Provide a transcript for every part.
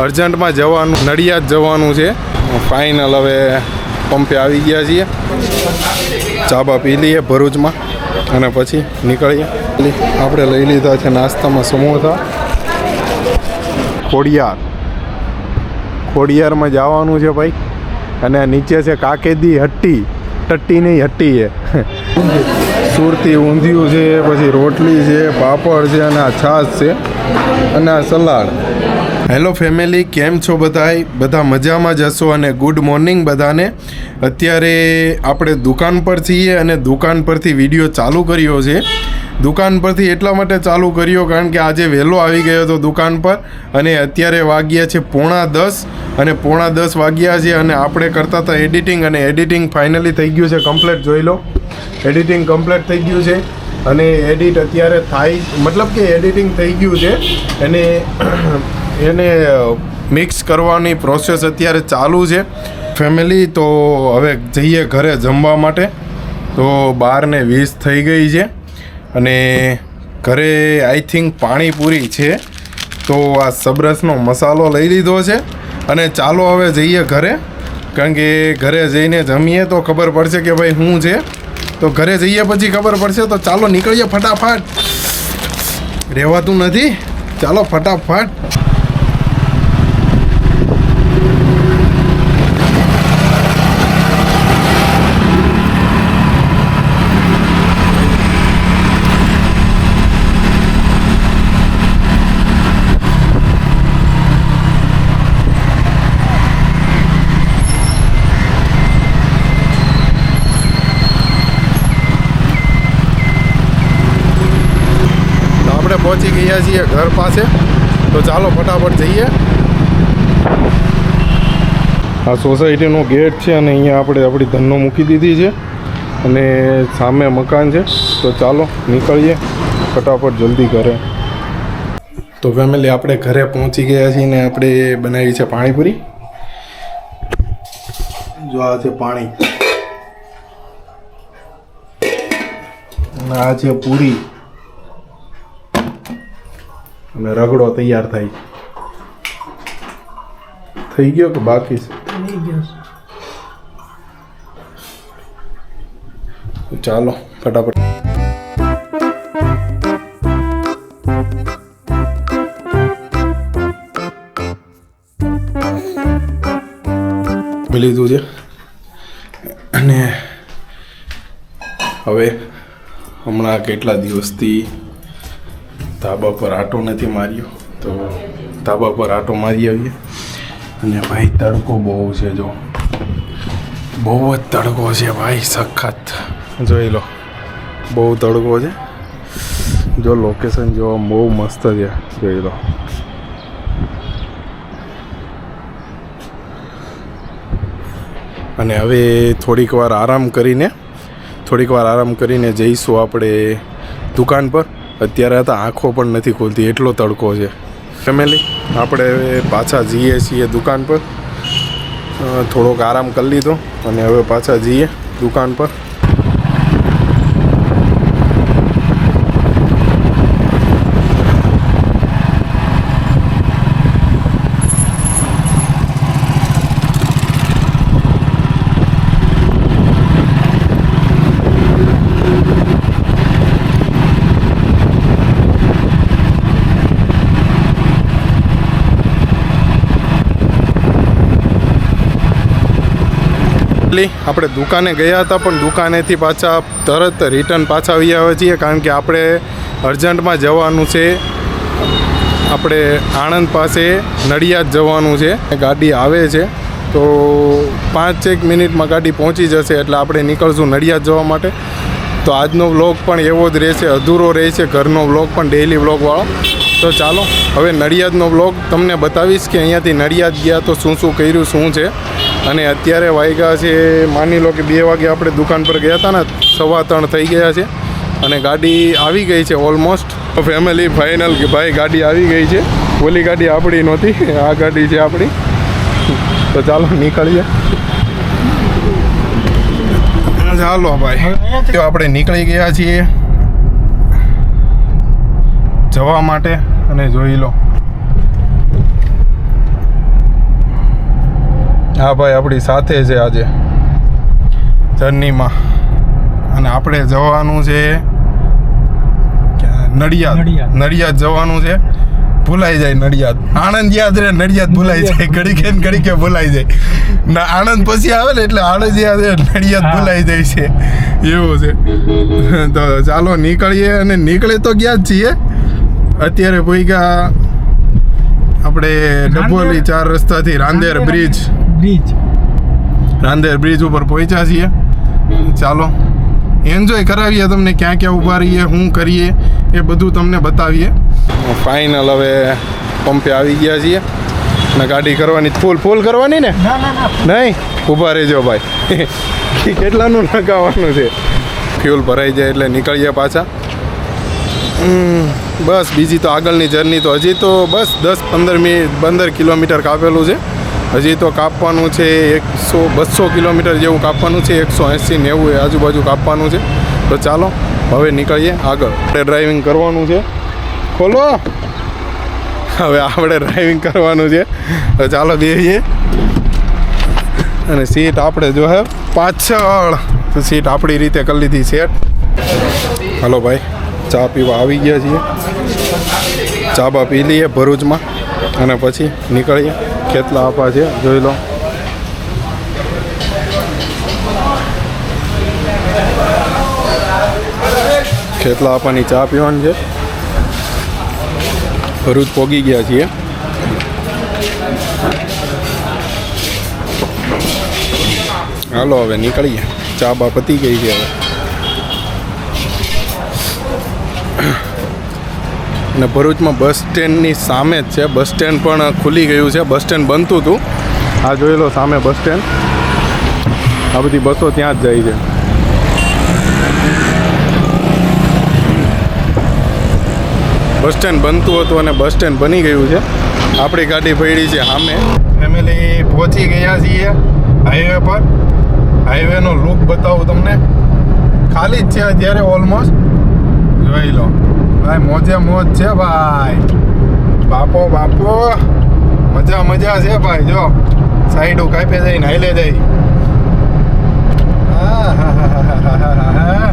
અર્જન્ટમાં જવાનું, નડિયાદ જવાનું છે. ફાઇનલ હવે પંપે આવી ગયા છીએ. ચાબા પી લઈએ ભરૂચમાં અને પછી નીકળીએ. આપણે લઈ લીધા છે નાસ્તામાં સમોસા. ખોડિયાર. ખોડિયારમાં જવાનું છે ભાઈ. અને નીચે છે કાકેદી હટ્ટી. ટટ્ટી નહીં હટ્ટી છે સુરતી ઊંધિયું છે, પછી રોટલી છે, પાપડ છે અને આ છાશ છે અને આ સલાડ. હેલો ફેમિલી, કેમ છો બધાય? બધા મજામાં જ હશો અને ગુડ મોર્નિંગ બધાને. અત્યારે આપણે દુકાન પર છીએ અને દુકાન પરથી વીડિયો ચાલુ કર્યો છે. દુકાન પરથી એટલા માટે ચાલુ કર્યો કારણ કે આજે વહેલો આવી ગયો હતો દુકાન પર અને અત્યારે વાગ્યા છે પોણા દસ અને પોણા દસ વાગ્યા છે અને આપણે કરતા હતા એડિટિંગ અને એડિટિંગ ફાઇનલી થઈ ગયું છે કમ્પ્લીટ, જોઈ લો. એડિટિંગ કમ્પ્લીટ થઈ ગયું છે અને એડિટ અત્યારે થાય મતલબ કે એડિટિંગ થઈ ગયું છે અને એને મિક્સ કરવાની પ્રોસેસ અત્યારે ચાલુ છે. ફેમિલી તો હવે જઈએ ઘરે જમવા માટે. તો બાર ને વીસ થઈ ગઈ છે. અને ઘરે આઈ થિંક પાણીપુરી છે. તો આ સબરસનો મસાલો લઈ લીધો છે. અને ચાલો હવે જઈએ ઘરે. કારણ કે ઘરે જઈને જમીએ તો ખબર પડશે કે ભાઈ શું છે. તો ઘરે જઈએ પછી ખબર પડશે. તો ચાલો નીકળીએ ફટાફટ. રહેવાતું નથી. ચાલો ફટાફટ. આપણે પહોંચી ગયા છીએ ઘર પાસે. તો ચાલો ફટાફટ જઈએ. આ સોસાયટીનો ગેટ છે અને અહીંયા આપણે આપણી ધનનો મૂકી દીધી છે અને સામે મકાન છે. તો ચાલો નીકળીએ ફટાફટ જલ્દી ઘરે. તો ફેમિલી આપણે ઘરે પહોંચી ગયા છીએ ને આપણે બનાવી છે પાણીપુરી. જો આ છે પાણી. આ છે પૂરી. અને રગડો તૈયાર થાય. થઈ ગયો કે બાકી છે? ચાલો ફટાફટ. લીધું છે. અને હવે હમણાં કેટલા દિવસથી ધાબા પર આટો નથી માર્યો. તો ધાબા પર આટો મારી આવીએ. અને ભાઈ, તડકો બહુ છે જો. બહુ જ તડકો છે ભાઈ, સખત. જોઈ લો, બહુ તડકો છે. જો લોકેશન જોવા બહુ મસ્ત છે, જોઈ લો. અને હવે થોડીક વાર આરામ કરીને, થોડીક વાર આરામ કરીને જઈશું આપણે દુકાન પર. અત્યારે તો આંખો પણ નથી ખોલતી, એટલો તડકો છે. ફેમિલી આપણે પાછા જઈએ છીએ દુકાન પર. થોડોક આરામ કરી લીધો અને હવે પાછા જઈએ દુકાન પર. એટલે આપણે દુકાને ગયા હતા, પણ દુકાનેથી પાછા તરત રિટર્ન પાછા આવી આવ્યા છીએ, કારણ કે આપણે અર્જન્ટમાં જવાનું છે. આપણે આણંદ પાસે નડિયાદ જવાનું છે. ગાડી આવે છે. તો પાંચ એક મિનિટમાં ગાડી પહોંચી જશે, એટલે આપણે નીકળશું નડિયાદ જવા માટે. તો આજનો વ્લોગ પણ એવો જ રહેશે, અધૂરો રહેશે, ઘરનો વ્લોગ પણ ડેઇલી વ્લોગવાળો. તો ચાલો, હવે નડિયાદનો વ્લોગ તમને બતાવીશ કે અહીંયાથી નડિયાદ ગયા તો શું શું કર્યું, શું છે. અને અત્યારે વાગ્યા છે, માની લો કે બે વાગે આપણે દુકાન પર ગયા હતા ને, સવા ત્રણ થઈ ગયા છે. અને ગાડી આવી ગઈ છે ઓલમોસ્ટ ફેમિલી ફાઇનલ કે ભાઈ ગાડી આવી ગઈ છે. ઓલી ગાડી આપણી નહોતી, આ ગાડી છે આપણી. તો ચાલો નીકળીએ. ચાલો ભાઈ આપણે નીકળી ગયા છીએ. જવા માટે અને જોઈ લો. હા ભાઈ આપણી સાથે છે આજે. જર્નીમાં. અને આપણે જવાનું છે? નડિયાદ. નડિયાદ. જવાનું છે. ભૂલાઈ જાય નડિયાદ. આણંદ યાદ રહે નડિયાદ ભૂલાઈ જાય. ઘડી કે ઘડી કે ભૂલાઈ જાય. ના આણંદ પછી આવે ને એટલે આણંદ યાદ રહે નડિયાદ. ભૂલાઈ જાય છે. એવું છે. તો ચાલો નીકળીએ અને નીકળે તો ગયા જ છીએ. અત્યારે ભૂઈગા આપણે ડબોલી ચાર રસ્તાથી Rander bridge. Bridge Rander bridge ઉપર પહોંચ્યા છીએ. ચાલો એન્જોય કરાવીએ તમને ક્યાં ક્યાં ઊભા રહીએ શું કરીએ એ બધું તમને બતાવીએ. ફાઇનલ હવે પંપે આવી ગયા છીએ અને ગાડી કરવાની ફૂલ ફૂલ કરવાની ને? ના ના ના. નહીં? ઊભા રહેજો ભાઈ. કેટલાનું લગાવવાનું છે? ફ્યુલ ભરાઈ જાય એટલે નીકળીએ પાછા. બસ બીજી તો આગળની જર્ની તો હજી તો બસ દસ પંદર મિનિટ પંદર કિલોમીટર કાપેલું છે. હજી તો કાપવાનું છે એકસો બસો કિલોમીટર જેવું કાપવાનું છે, એકસો એંસી નેવું એ આજુબાજુ કાપવાનું છે. તો ચાલો, હવે નીકળીએ આગળ. આપણે ડ્રાઇવિંગ કરવાનું છે. ખોલો. હવે આપણે ડ્રાઇવિંગ કરવાનું છે. તો ચાલો બેસીએ અને સીટ આપણે જો હે, પાછળ. સીટ આપણી રીતે કરી લીધી સેટ હલો ભાઈ, ચા પીવા આવી ગયા છીએ. ચા બા પી લઈએ ભરૂચમાં. અને પછી નીકળીએ. કેટલા આપા છે? જોઈ લો. ખેતલા આપાની ચા પીવાની છે? ભરૂચ પોગી ગયા છીએ. હાલો હવે નીકળીએ. ચા બા પતી ગઈ છે હવે. અને ભરૂચમાં બસ સ્ટેન્ડની સામે જ છે. બસ સ્ટેન્ડ પણ ખુલી ગયું છે. બસ સ્ટેન્ડ બનતું હતું. આ જોઈ લો સામે બસ સ્ટેન્ડ. આ બધી બસો ત્યાં જ જાય છે. બસ સ્ટેન્ડ બનતું હતું અને બસ સ્ટેન્ડ બની ગયું છે. આપણી ગાડી પડી છે સામે. ફેમિલી પહોંચી ગયા છીએ હાઈવે પર. હાઈવેનો લુક બતાવું તમને. ખાલી જ છે અત્યારે ઓલમોસ્ટ. જોઈ લો. ભાઈ, મોજે મોજ છે ભાઈ. બાપો બાપો. મજા મજા છે ભાઈ, જો. સાઈડો કાપે જઈને હાઈલે હા હા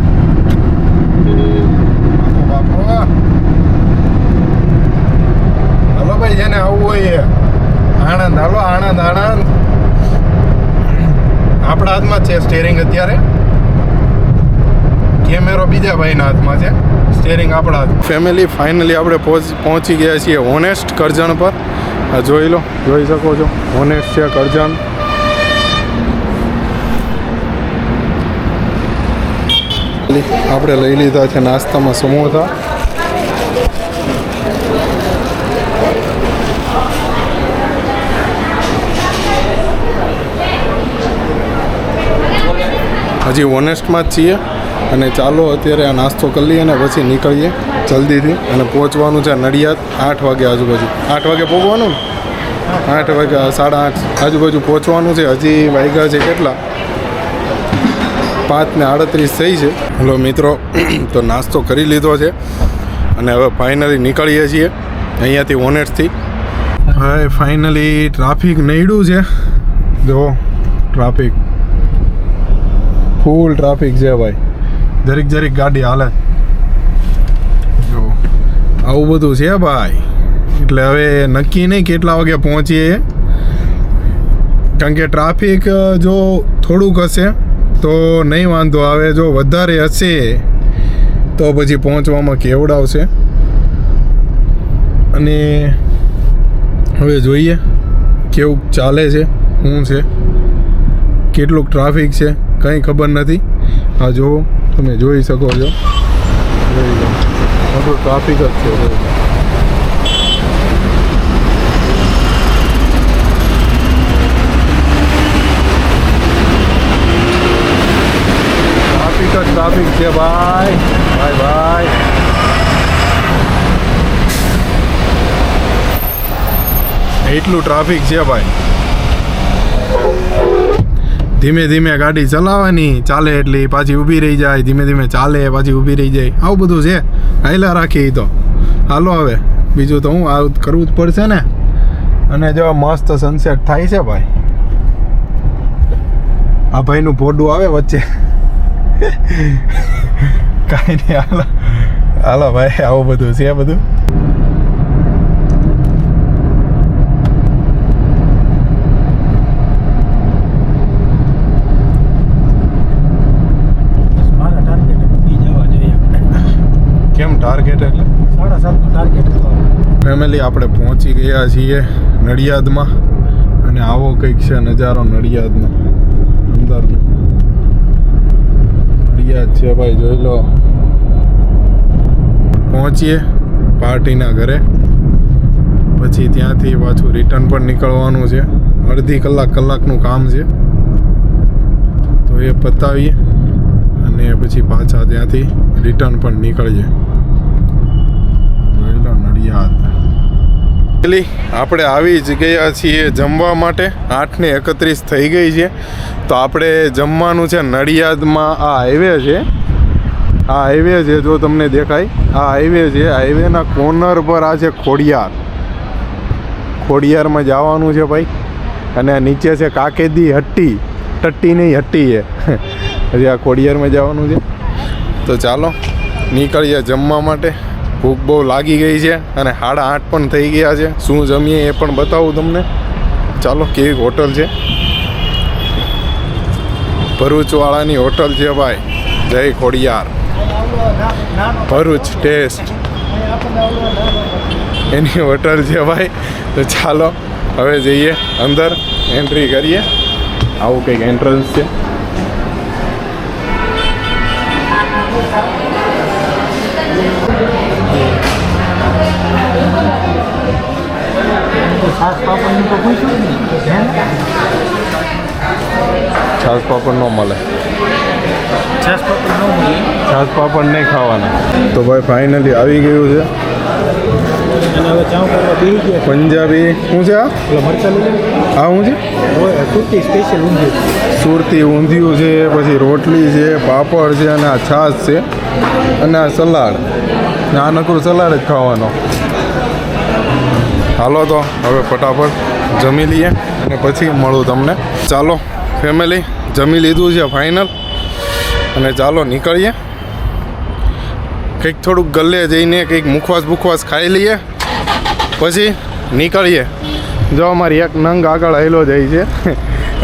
બાપો બાપો હાલો ભાઈ જેને આવવું હોય એ આણંદ હાલો આણંદ આણંદ આપણા હાથમાં જ છે સ્ટેરિંગ અત્યારે કેમેરો બીજા ભાઈના હાથમાં છે સ્ટેરિંગ આપણા હાથ ફેમિલી ફાઇનલી આપણે પહોંચ- ગયા છીએ હોનેસ્ટ કરજણ પર. જોઈ લો, જોઈ શકો છો. હોનેસ્ટ છે કરજણ. આપણે લઈ લીધા છે નાસ્તામાં સમોસા. હજી ઓનેસ્ટમાં જ છીએ. અને ચાલો અત્યારે આ નાસ્તો કરી લઈએ અને પછી નીકળીએ. જલ્દીથી અને પહોંચવાનું છે નડિયાદ આઠ વાગે આજુબાજુ. આઠ વાગે પહોંચવાનું આઠ વાગે સાડા આઠ. આજુબાજુ પહોંચવાનું છે. હજી વાગ્યા છે કેટલા? પાંચ ને આડત્રીસ થઈ છે. હલો મિત્રો, તો નાસ્તો કરી લીધો છે અને હવે ફાઇનલી નીકળીએ છીએ અહીંયાથી ઓનેટથી. હવે ફાઇનલી ટ્રાફિક નડ્યું છે. જો, ટ્રાફિક. ફૂલ ટ્રાફિક છે ભાઈ. જરીક જરીક ગાડી હાલે. આવું બધું છે ભાઈ. એટલે હવે નક્કી નહીં કેટલા વાગે પહોંચીએ. કારણ કે ટ્રાફિક જો થોડુંક હશે, તો નહીં વાંધો. આવે જો વધારે હશે, તો પછી પહોંચવામાં કેવડાવશે. અને હવે જોઈએ કેવું ચાલે છે, શું છે, કેટલુંક ટ્રાફિક છે, કંઈ ખબર નથી. આ જુઓ, તમે જોઈ શકો છો. જોઈ મોટું ટ્રાફિક જ છે. ટ્રાફિક જ ટ્રાફિક છે ભાઈ. ભાઈ ભાઈ. એટલું ટ્રાફિક છે ભાઈ. ધીમે ધીમે ગાડી ચલાવવાની, ચાલે એટલી પાછી ઊભી રહી જાય, ધીમે ધીમે ચાલે, પાછી ઊભી રહી જાય. આવું બધું છે. હાઈલા રાખી તો. હાલો હવે. બીજું તો હું આવું કરવું જ પડશે ને. અને જો મસ્ત સનસેટ થાય છે ભાઈ. આ ભાઈનું ભોડું આવે વચ્ચે. કાંઈ નહીં, હાલો. હાલો ભાઈ, આવું બધું છે બધું મારા ટાર્ગેટ પૂરી જવા જોઈએ આપણે કેમ ટાર્ગેટ એટલે? સાડા સાતનો ટાર્ગેટ હતો. ફેમિલી આપણે પહોંચી ગયા છીએ નડિયાદમાં અને આવો કંઈક છે નજારો નડિયાદનો. અંદરનો. નડિયાદ છે ભાઈ જોઈ લો. પહોંચીએ પાર્ટીના ઘરે. પછી ત્યાંથી પાછું રિટર્ન પણ નીકળવાનું છે. અડધી કલાક કલાકનું કામ છે. તો એ પતાવીએ. અને પછી પાછા ત્યાંથી રિટર્ન પણ નીકળીએ. નડિયાદ પેલી આપણે આવી જ ગયા છીએ જમવા માટે. આઠને એકત્રીસ થઈ ગઈ છે. તો આપણે જમવાનું છે નડિયાદમાં આ હાઈવે છે. આ હાઈવે છે જો તમને દેખાય. આ હાઈવે છે. હાઈવેના કોર્નર પર આ છે ખોડિયાર. ખોડિયારમાં જવાનું છે ભાઈ. અને નીચે છે કાકેદી હટ્ટી. ટટ્ટી નહીં, હટ્ટી છે. હજી આ ખોડિયારમાં જવાનું છે. તો ચાલો, નીકળીએ જમવા માટે. ભૂખ બહુ લાગી ગઈ છે અને સાડા આઠ પણ થઈ ગયા છે. શું જમીએ એ પણ બતાવું તમને. ચાલો, કેવી હોટલ છે? ભરૂચવાળાની હોટલ છે ભાઈ. જય ખોડિયાર. ભરૂચ ટેસ્ટ. એની હોટલ છે ભાઈ. તો ચાલો, હવે જઈએ અંદર. એન્ટ્રી કરીએ. આવું કંઈક એન્ટ્રન્સ છે. છાસ પાપડ ન મળે. છાસ પાપડ ન મળે. છાસ પાપડ નહીં ખાવાના. તો ભાઈ ફાઇનલી આવી ગયું છે. પંજાબી શું છે આ? આ શું છે? સુરતી સ્પેશિયલ ઊંધિયું સુરતી ઊંધિયું છે પછી રોટલી છે પાપડ છે અને આ છાશ છે અને આ સલાડ. ને આ નકરું સલાડ જ ખાવાનો. હાલો તો હવે ફટાફટ જમી લઈએ અને પછી મળું તમને. ચાલો ફેમિલી જમી લીધું છે ફાઇનલ અને ચાલો નીકળીએ. કંઈક થોડુંક ગલ્લે જઈને કંઈક મુખવાસ બુખવાસ ખાઈ લઈએ. પછી નીકળીએ. જો અમારી એક નંગ આગળ આવેલો જાય છે.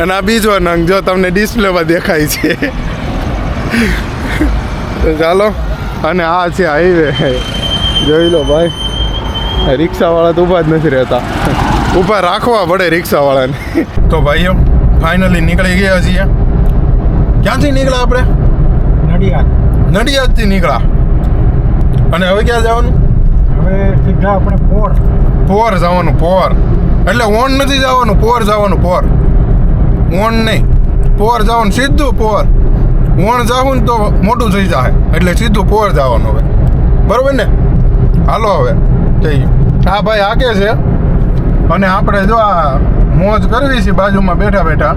અને આ બીજો નંગ જો તમને ડિસ્પ્લેમાં દેખાય છે. ચાલો, અને આ છે હાઈવે જોઈ લો ભાઈ. રિક્ષાવાળા તો ઊભા જ નથી રહેતા. ઊભા રાખવા પડે રિક્ષાવાળાને. તો ભાઈઓ ફાઇનલી નીકળી ગયા છીએ. ક્યાંથી નીકળ્યા આપણે? નડિયાદ. નડિયાદથી નીકળ્યા. અને હવે ક્યાં જવાનું? હવે સીધા આપણે પોર. પોર જવાનું પોર. એટલે ઓન નથી જવાનું પોર જવાનું પોર. ઓન નહીં. પોર જવાનું સીધું પોર. ઓણ જાવું ને તો મોટું થઈ જાય એટલે સીધું પોર જવાનું હવે. બરોબર ને? હાલો હવે. જઈએ આ ભાઈ, આગે છે. અને આપણે જો આ મોજ કરવી છે, બાજુમાં બેઠા બેઠા.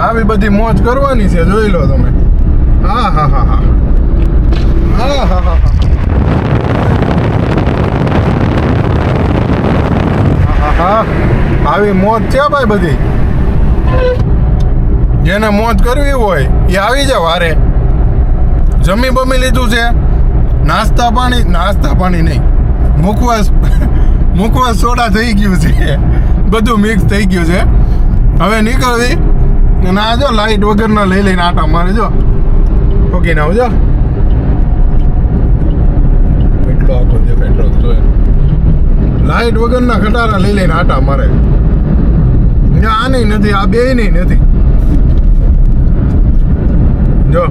આવી બધી મોજ કરવાની છે, જોઈ લો તમે. હા હા હા હા. હા હા હા હા. હા આવી મોજ છે, ભાઈ, બધી. જેને મોજ કરવી હોય, એ આવી જાય વારે જમી બમી લીધું છે. નાસ્તા પાણી નાસ્તા પાણી નહીં. મુખવાસ મૂકવા સોડા થઈ ગયું છે. બધું મિક્સ થઈ ગયું છે. હવે નીકળવી. અને આ જો લાઈટ વગરના લઈ લઈને આટા મારે જો. ઓકે ના આવજો એટલો જોઈએ લાઈટ વગરના ખટારા લઈ લઈને આટા મારે. આ નહીં નથી, આ બે નહીં નથી જો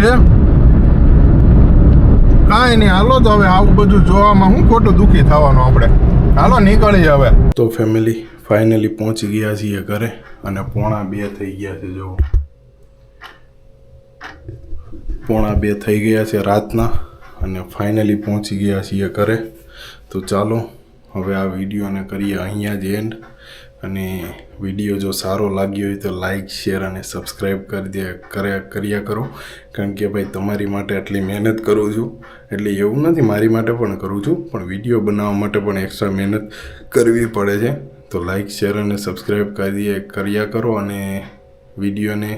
હે કાંઈ નહીં. હાલો તો હવે આવું બધું જોવામાં હું ખોટું દુઃખી થવાનું આપણે. હાલો, નીકળી હવે. તો ફેમિલી ફાઇનલી પહોંચી ગયા છીએ ઘરે અને પોણા બે થઈ ગયા છે જો પોણા બે થઈ ગયા છે રાતના અને ફાઇનલી પહોંચી ગયા છીએ ઘરે. તો ચાલો, હવે આ વિડીયોને કરીએ અહીંયા જ એન્ડ અને વીડિયો જો સારો લાગ્યો હોય તો લાઈક શેર અને સબસ્ક્રાઈબ કરી દે, કર્યા કર્યા કરો. કારણ કે ભાઈ તમારી માટે આટલી મહેનત કરું છું. એટલે એવું નથી, મારી માટે પણ કરું છું. પણ વીડિયો બનાવવા માટે પણ એક્સ્ટ્રા મહેનત કરવી પડે છે. તો લાઈક શેર અને સબસ્ક્રાઈબ કરી કર્યા કરો અને વિડીયોને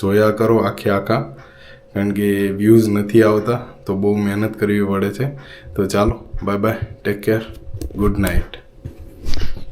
જોયા કરો આખે આખા. કારણ કે વ્યૂઝ નથી આવતા, તો બહુ મહેનત કરવી પડે છે. તો ચાલો bye bye take care good night